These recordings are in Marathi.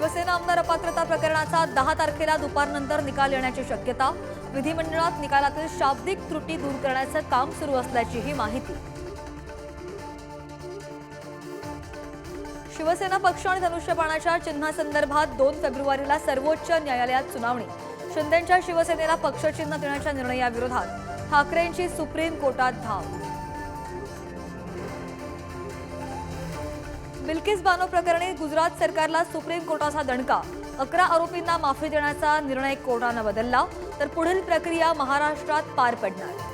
शिवसेना आमदार अपात्रता प्रकरणाचा दहा तारखेला दुपारनंतर निकाल येण्याची शक्यता. विधिमंडळात निकालातील शाब्दिक त्रुटी दूर करण्याचं काम सुरू असल्याचीही माहिती. शिवसेना पक्ष आणि धनुष्यबाणाच्या चिन्हासंदर्भात दोन फेब्रुवारीला सर्वोच्च न्यायालयात सुनावणी. शिंदेच्या शिवसेनेला पक्षचिन्ह देण्याच्या निर्णयाविरोधात ठाकरेंची सुप्रीम कोर्टात धाव. बिल्किस बानो प्रकरणी गुजरात सरकारला सुप्रीम कोर्टाचा दणका. अकरा आरोपींना माफी देण्याचा निर्णय कोर्टानं बदलला तर पुढील प्रक्रिया महाराष्ट्रात पार पडणार.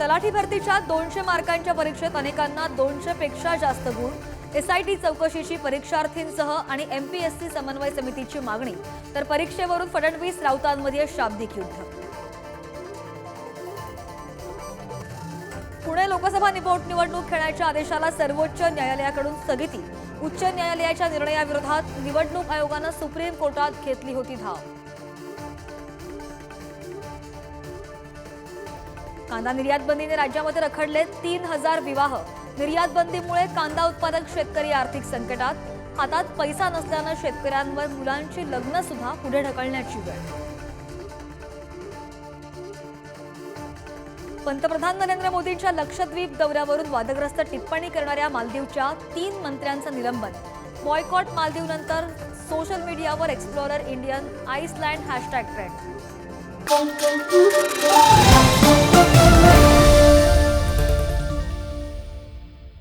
तलाठी भरतीच्या दोनशे मार्कांच्या परीक्षेत अनेकांना दोनशे पेक्षा जास्त गुण. एसआयटी चौकशीची परीक्षार्थींसह आणि एमपीएससी समन्वय समितीची मागणी. तर परीक्षेवरून फडणवीस राऊतांमध्ये शाब्दिक युद्ध. लोकसभा निवडणूक घेण्याच्या आदेशाला सर्वोच्च न्यायालयाकडून स्थगिती. उच्च न्यायालयाच्या निर्णयाविरोधात निवडणूक आयोगानं सुप्रीम कोर्टात घेतली होती धाव. कांदा निर्यात बंदीने राज्यामध्ये रखडले तीन हजार विवाह. निर्यात बंदीमुळे कांदा उत्पादक शेतकरी आर्थिक संकटात. हातात पैसा नसल्यानं शेतकऱ्यांवर मुलांची लग्न सुद्धा पुढे ढकलण्याची वेळ. पंतप्रधान नरेंद्र मोदींच्या लक्षद्वीप दौऱ्यावरून वादग्रस्त टिप्पणी करणाऱ्या मालदीवच्या तीन मंत्र्यांचं निलंबन. बॉयकॉट मालदीवनंतर सोशल मीडियावर explorer Indian island hashtag trend.